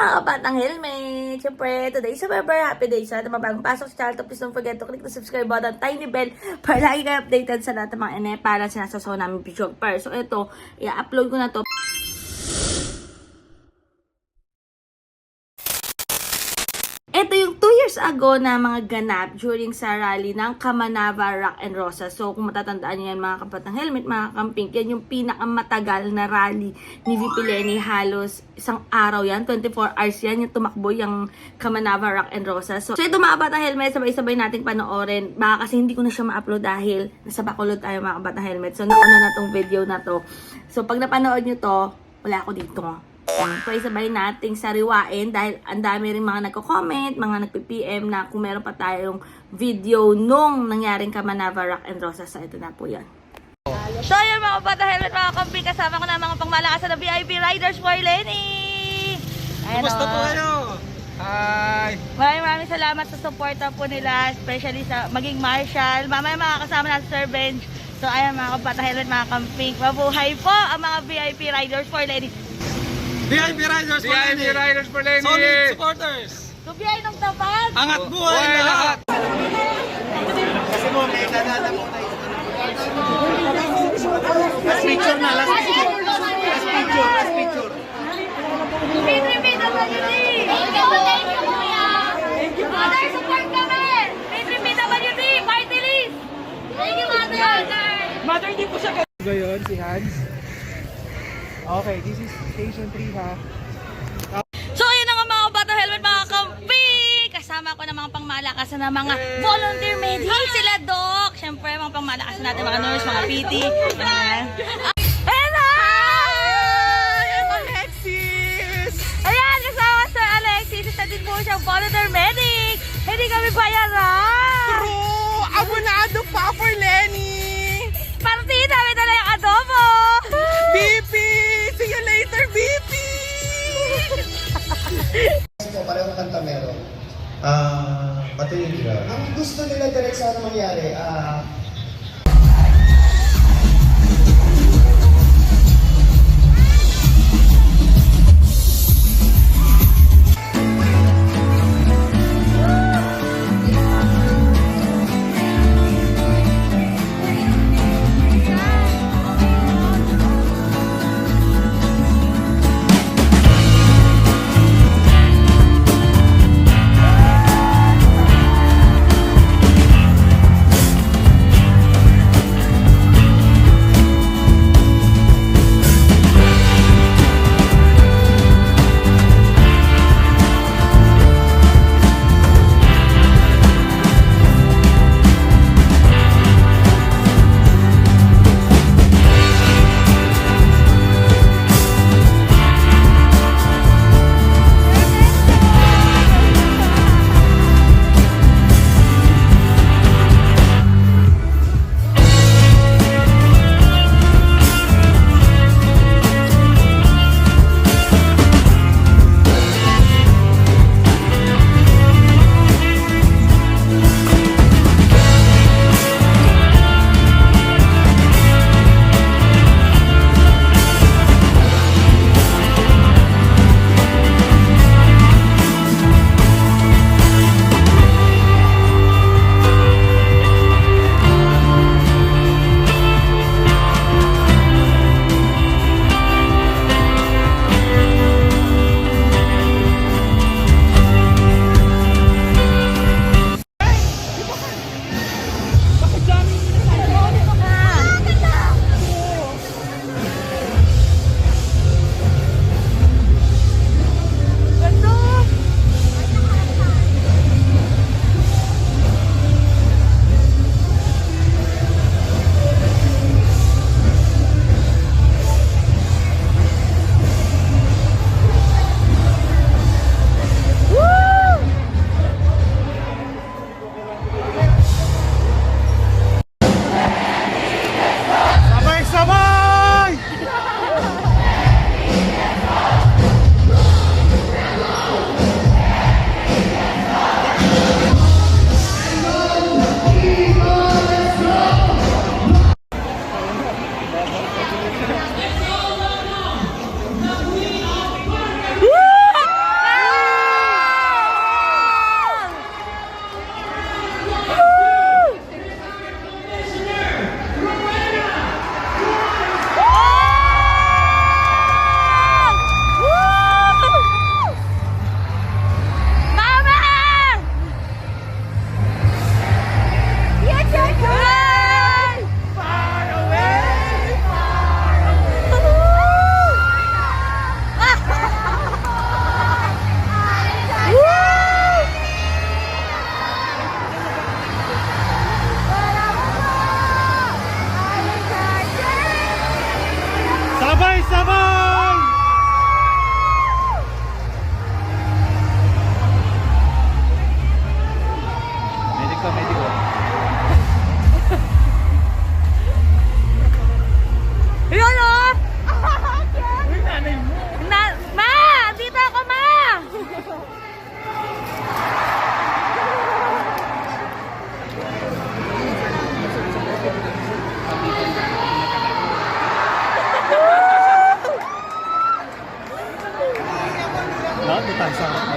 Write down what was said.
mga kabatang helmet! Siyempre, today is very happy day. Sa lahat ng mga bagong pasok sa channel, please don't forget to click the subscribe button, tiny bell, para lagi kayo updated sa lahat ng mga ene para sinasasaw namin video. Per. So, ito, i-upload ko na to. Ito yung 2 years ago na mga ganap during sa rally ng Kamanava Rock and Rosa. So, kung matatandaan niyo yan mga kapatang helmet, mga kamping, yan yung pinakamatagal na rally ni VP Lenny. Halos isang araw yan, 24 hours yan, yung tumakbo yung Kamanava Rock and Rosa. So, so ito mga kapatang helmet, sabay-sabay nating panoorin. Baka kasi hindi ko na siya ma-upload dahil nasa Bacolod tayo mga kapatang helmet. So, nauna na tong video na to. So, pag napanood nyo to, wala ako dito. Isabay nating sariwain dahil ang dami rin mga nagko-comment, mga nagpi-PM na kung meron pa tayong video nung nangyaring Kamanava Rock and Rosa. So, ito na po yan. So, yun mga bata helmet, mga kampi, kasama ko na mga pangmalakasan na VIP Riders for Lenny! Kumusta oh. po kayo? Hi! Maraming maraming salamat sa suporta po nila, especially sa maging marshal. Mamaya makakasama natin Sir Benj. So, ayan mga kabata helmet, mga camping. Mabuhay po ang mga VIP Riders for Lenny. VIP Riders for VIP Lenny! Riders for Lenny! Solid supporters! Subiyay ng tapat! Angat buhay lahat! PWD! Thank you, thank you, kuya. Thank you, Mother, support kami. PWD! Party list! Thank you, Mother. Mother, hindi po siya Ba yun, si Hans? Okay, this is station 3 ha. So, ayun na nga mga bata helmet, mga kampi! Kasama ko na mga pangmalakasan na mga volunteer medics sila, Doc! Siyempre, mga pangmalakasan natin, mga nurse, mga PT. Ayan. Ayan na! Alexis! Ayan, kasama Sir Alexis. Isa din po siyang volunteer medic. Hindi kami bayaran. True! Abonado pa for Lenny! Ah, nila. Ang gusto nila direct sana mangyari, ah, Ito tayo sa